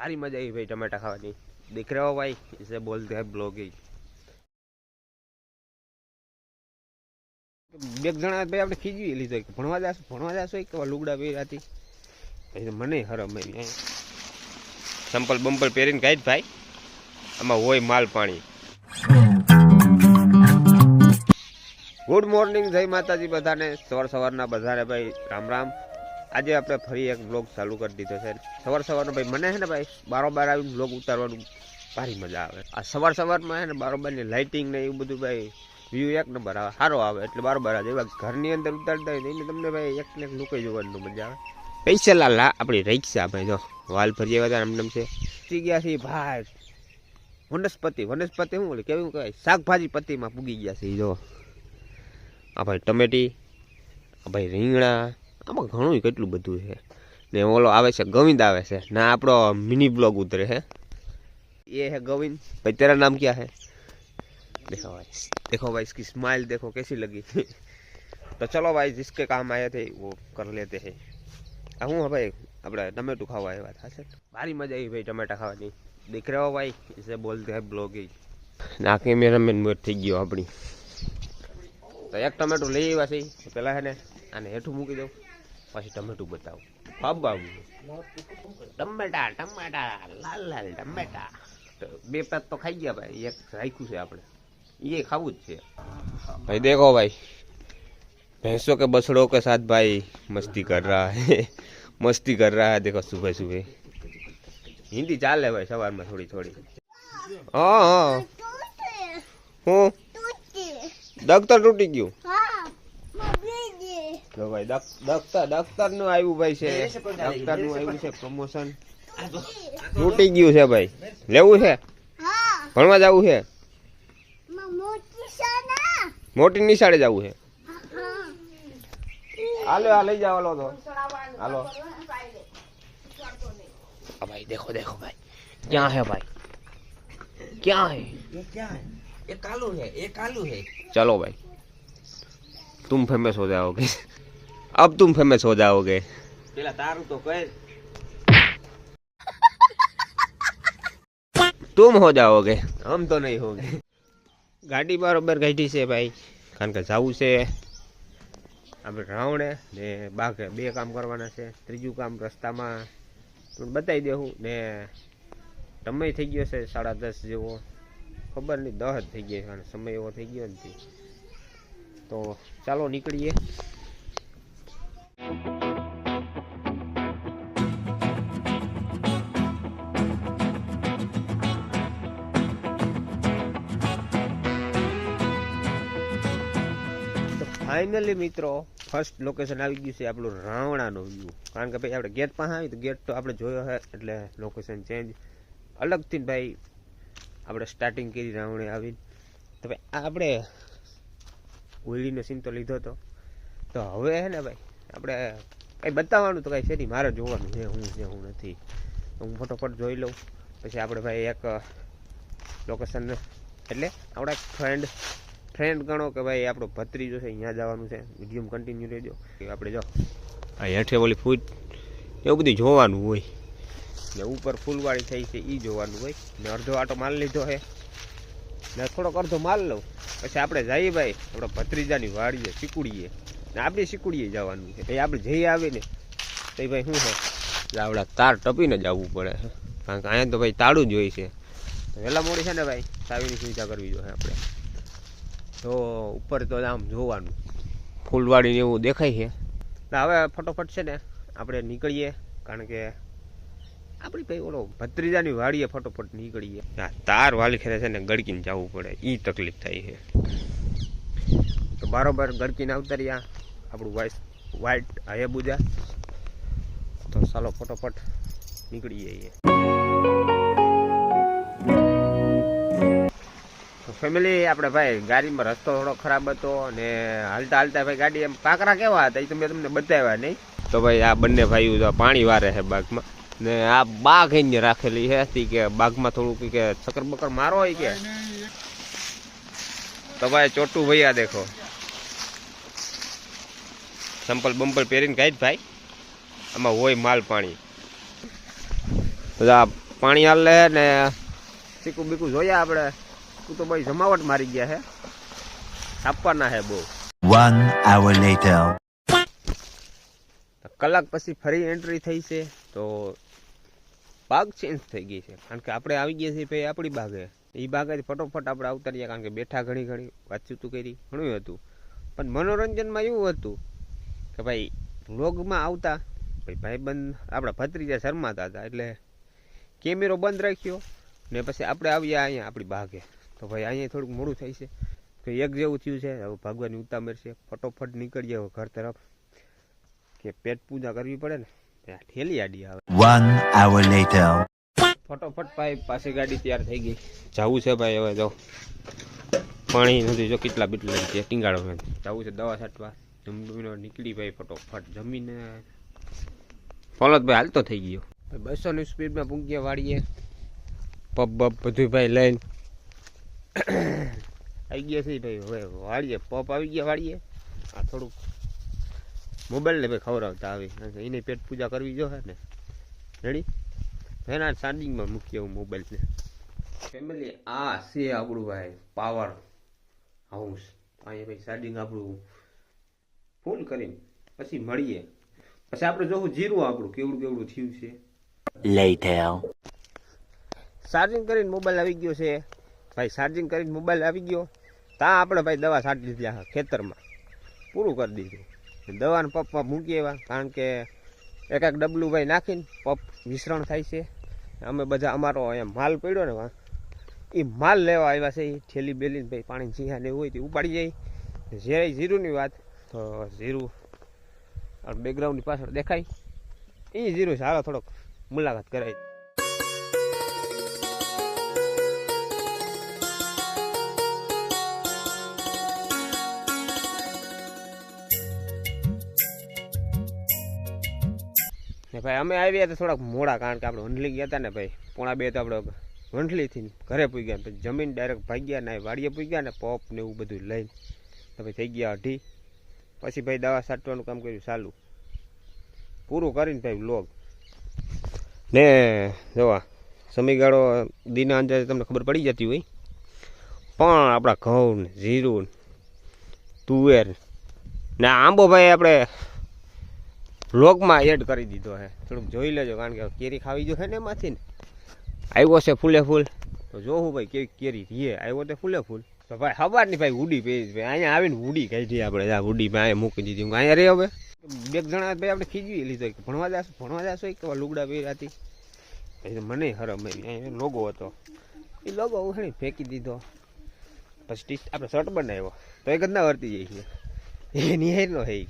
સારી મજા આવી ભાઈ ટમેટા ખાવાની. દેખ રહ્યો ભાઈ ઇસે બોલતે હે બ્લોગિંગ બે જણા ભાઈ આપણે ખીજવી લીધો ભણવા જાશું ભણવા જાશું કે લુગડા પહેરાતી. પછી મને હરમ આવી સંપલ બંપલ પહેરીને કાઢ ભાઈ. આમાં હોય માલ પાણી. ગુડ મોર્નિંગ જય માતાજી બધાને. સવાર સવારના બધાને ભાઈ રામ રામ. આજે આપણે ફરી એક બ્લોગ ચાલુ કરી દીધો છે. સવાર સવારનો ભાઈ મને છે ને ભાઈ બારોબાર આવીને બ્લોગ ઉતારવાનું ભારી મજા આવે. આ સવાર સવારમાં છે ને બારોબારની લાઇટિંગ ને એવું બધું ભાઈ વ્યૂ એક નંબર આવે, સારો આવે, એટલે બારોબાર આવે એવા ઘરની અંદર ઉતારતા હોય એને તમને ભાઈ એક ને એક લુકાઈ જોવાનું મજા આવે. પૈસા લા આપણી રિક્ષા ભાઈ જો વાલ ફરી આવ્યા એમ છે. પતી ગયા છે ભાઈ. વનસ્પતિ વનસ્પતિ શું બોલે કેવું કહેવાય? શાકભાજી પતિમાં પૂગી ગયા છે જો. આ ભાઈ ટમેટી, આ ભાઈ રીંગણા આમાં ઘણું કેટલું બધું છે ને ઓલો આવે છે ગોવિંદ આવે છે ના આપણો મિની બ્લોગ ઉતરે है ये है गोविंद भाई तेरा नाम क्या है देखो भाई देखो भाई इसकी स्माइल देखो कैसी लगी तो चलो भाई जिसके काम आए थे वो कर लेते हैं આ હું ભાઈ આપણે ટમેટું ખાવા આવ્યા હતા છે ભારી મજા આવી ભાઈ ટમેટા ખાવાની દેખ રહ્યો હો ભાઈ इसे बोलते हैं ब्लॉगिंग ના કેમેરામેન મોર થઈ ગયો આપણી તો એક ટમેટું લઈ આવ્યા છે પેલા હે ને આને હેઠું મૂકી દઉં પછી ટમેટું બતાવું હા બાબુ ટમેટા ટમેટા લાલ લાલ ટમેટા તો બે પેક તો ખાઈ ગયા ભાઈ એક રાખ્યું છે આપણે એ ખાવું જ છે ભાઈ દેખો ભાઈ भैंसों के बछड़ों के साथ भाई मस्ती कर रहा है मस्ती कर रहा है देखो सुबह सुबह हिंदी चाल है भाई सवार में थोड़ी थोड़ी हाँ हाँ હું દખ્તર તૂટી ગયું તો ભાઈ દખ- દખ્તર દખ્તર નું આવ્યું ભાઈ છે દખ્તર નું આવ્યું છે પ્રમોશન તૂટી ગયું છે ભાઈ લેવું છે ભણવા જવું છે મોટી નિશાળે જવું છે હાલો આ લઈ જાવ હાલો તો હાલો આ ભાઈ દેખો દેખો ભાઈ ક્યાં है भाई क्या है ये क्या है ये कालू है ये कालू है चलो भाई तुम फेमस हो जाओगे अब तुम फेमस हो जाओगे પેલા તારું તો કઈ तुम हो जाओगे हम तो नहीं होंगे ગાડી બરોબર કાઢી છે ભાઈ કારણ કે જવું છે આપણે રાવણે ને બાઘે બે કામ કરવાના છે ત્રીજું કામ રસ્તામાં તમને બતાવી દેવું ને સમય થઈ ગયો છે સાડા દસ જેવો ખબર નહીં દસ જ થઈ ગઈ અને સમય એવો થઈ ગયો નથી તો ચાલો નીકળીએ ફાઇનલી મિત્રો ફર્સ્ટ લોકેશન આવી ગયું છે આપણું રાવણાનું વ્યૂ. કારણ કે ભાઈ, આપણે ગેટ પાસે આવી તો ગેટ તો આપણે જોયો હે એટલે લોકેશન ચેન્જ અલગથી ભાઈ, આપણે સ્ટાર્ટિંગ કરી રાવણે આવી તો ભાઈ આપણે હોળીનો સીન તો લીધો હતો. તો હવે હે ને ભાઈ, આપણે કંઈ બતાવવાનું તો કાંઈ છે નહીં. મારે જોવાનું છે, હું છે, હું નથી. હું ફટોફટ જોઈ લઉં. પછી આપણે ભાઈ એક લોકેશન એટલે આપણા ફ્રેન્ડ ફ્રેન્ડ ગણો કે ભાઈ આપણો ભત્રીજો છે, અહીંયા જવાનું છે. વીડિયો કન્ટિન્યુ રહેજો. કે આપણે જો, આ હેઠે ઓલી ફૂટ, એવું બધું જોવાનું હોય. ને ઉપર ફૂલવાળી થઈ છે એ જોવાનું હોય. ને અડધો આટો માલ લીધો છે. ને થોડોક અડધો માલ લઉં. પછી આપણે જઈએ ભાઈ, આપણે ભત્રીજાની વાડીએ, શીકુડીએ. ને આપણે શીકુડીએ જવાનું છે. ભાઈ આપણે જઈ આવીએ ને, તો ભાઈ શું છે? લાવડા તાર ટપીને જ આવવું પડે કારણ કે અહીંયા તો ભાઈ તાળું જ હોય છે. વહેલા મોડી છે ને ભાઈ સાવીની સુવિધા કરવી જોઈએ આપણે. તો ઉપર તો આમ જોવાનું. ફૂલવાડી એવું દેખાય છે. હવે ફટોફટ છે ને આપણે નીકળીએ, કારણ કે આપણી ભાઈ ઓલો ભત્રીજાની વાડીએ ફટોફટ નીકળીએ. તાર વાલી ખેરે છે ને ગળકીને જવું પડે. એ તકલીફ થાય છે. તો બરોબર ગળકીને અવતર્યા આપણું વાઇસ વાઇટ હયબુજા તો ચાલો ફટોફટ નીકળી જઈએ ફેમિલી આપણે ભાઈ, ગાડીમાં રસ્તો થોડો ખરાબ હતો અને હાલતા હાલતા ભાઈ ગાડી એમ કાંકરા કેવા હતા, એ તો મેં તમને બતાવ્યા નહીં. તો ભાઈ આ બંને ભાઈઓ પાણી વારે છે બાગમાં. ને આ બાઘ એને રાખેલી છે કે બાગમાં થોડું કે ચક્કર બકર મારો હોય કે. તો ભાઈ ચોટું ભૈયા દેખો. સંપલ બંપલ પહેરીને કાઢ ભાઈ. આમાં હોય માલ પાણી. બધા પાણી હાલે ને ચીકુ બીકું જોયા આપણે તું તો ભાઈ જમાવટ મારી ગયા હે. આપવાના હે બહુ. વન આવર લેટર કલાક પછી ફરી એન્ટ્રી થઈ છે તો બાગ ચેન્જ થઈ ગઈ છે. કારણ કે આપણે આવી ગયા છીએ ભાઈ આપણી બાગે એ બાગે ફટોફટ આપણે આવતા રહ્યા કારણ કે બેઠા ઘણી ઘણી વાતચીતું કરી ઘણું હતું. પણ મનોરંજનમાં એવું હતું કે ભાઈ વ્લોગમાં આવતા ભાઈ ભાઈબંધ આપણા ભત્રીજા શરમાતા હતા એટલે કેમેરો બંધ રાખ્યો ને પછી આપણે આવ્યા અહીંયા આપણી બાગે તો ભાઈ અહીંયા થોડુંક મોડું થાય છે. તો એક જેવું થયું છે હવે ભગવાનની ઉતામર છે. ફટોફટ નીકળીએ હવે ઘર તરફ. કે પેટ પૂજા કરવી પડે ને ઠેલી આડી આવે. One hour later. ફટોફટ ભાઈ પાસે ગાડી તૈયાર થઈ ગઈ. જવું છે ભાઈ હવે જો. પાણી નથી જો કેટલા બીટલા છે ટીંગાડો જવું છે દવા છાંટવા. જમીનો નીકળી ભાઈ ફટોફટ. જમીને ફોલતભાઈ હાલતો થઈ ગયો. ભાઈ બસોની સ્પીડમાં પૂગ્યા વાળીએ. પબ બબ બધું ભાઈ લઈને આવી ગયા છે ભાઈ હવે વાળીએ પપ આવી ગયા વાળીએ. આ થોડુંક મોબાઈલને ભાઈ ખવડાવતા આવી. એને પેટ પૂજા કરવી જો ને. રેડી એના ચાર્જિંગમાં મૂકીએ હું મોબાઈલને. ફેમિલી આ છે આપણું ભાઈ પાવર હાઉસ અહીંયા ભાઈ ચાર્જિંગ આપણું ફૂલ કરીને પછી મળીએ. પછી આપણે જોવું જીરું આપણું કેવડું કેવડું થયું છે. ચાર્જિંગ કરીને મોબાઈલ આવી ગયો છે. ભાઈ ચાર્જિંગ કરીને મોબાઈલ આવી ગયો. ત્યાં આપણે ભાઈ દવા છાંટી દીધી ખેતરમાં. પૂરું કરી દીધું. દવાને પપમાં મૂકી એવા કારણ કે એક એક ડબલું ભાઈ નાખીને પપ મિશ્રણ થાય છે. અમે બધા અમારો અહીંયા માલ પડ્યો ને એ માલ લેવા આવ્યા છે. એ થેલી બેલીને ભાઈ પાણી ઝીંહા ને હોય તે ઉપાડી જાય. જે જીરુંની વાત, તો જીરું બેકગ્રાઉન્ડની પાછળ દેખાય. એ જીરું સારો થોડોક મુલાકાત કરાય ભાઈ, અમે આવ્યા હતા થોડાક મોડા, કારણ કે આપણે વંઢલી ગયા હતા ને ભાઈ. પોણા બે તો આપણે વંઢલીથી ઘરે પૂઈ ગયા. પછી જમીન ડાયરેક્ટ ભાગ્યા ને, વાડીએ પૂઈ ગયા ને, પોપ ને એવું બધું લઈને. તો ભાઈ થઈ ગયા અઢી. પછી ભાઈ દવા છાંટવાનું કામ કર્યું ચાલુ. પૂરું કરીને ભાઈ લોગ ને જોવા સમયગાળો દિના અંદાજે તમને ખબર પડી જતી હોય. પણ આપણા ઘઉં ને જીરું તુવેર ને આંબો ભાઈ આપણે વ્લોગમાં એડ કરી દીધો છે થોડુંક જોઈ લેજો, કારણ કે કેરી ખાવી જો ને એમાંથી ને. આવ્યો છે ફૂલે ફૂલ. તો જોવું ભાઈ કેવી કેરી રીએ આવ્યો તે ફૂલે ફૂલ. તો ભાઈ હવારની ભાઈ ઉડી પેજ ભાઈ અહીંયા આવીને ઉડી કાઢી આપણે. આ ઉડી ભાઈ મૂકી દીધી. હું અહીંયા રે હવે. બે જણા ભાઈ આપણે ખીજવી લીધો. ભણવા જાશું, ભણવા જાશો કે લુગડા પહેરાતી પછી તો મને હરમ અહીંયા લોગો હતો. એ લોગો ઉખડી ફેંકી દીધો. પછી આપણે શર્ટ બનાવ્યો. તો એક જ ના વર્તી છે. એ નિહાર નો હે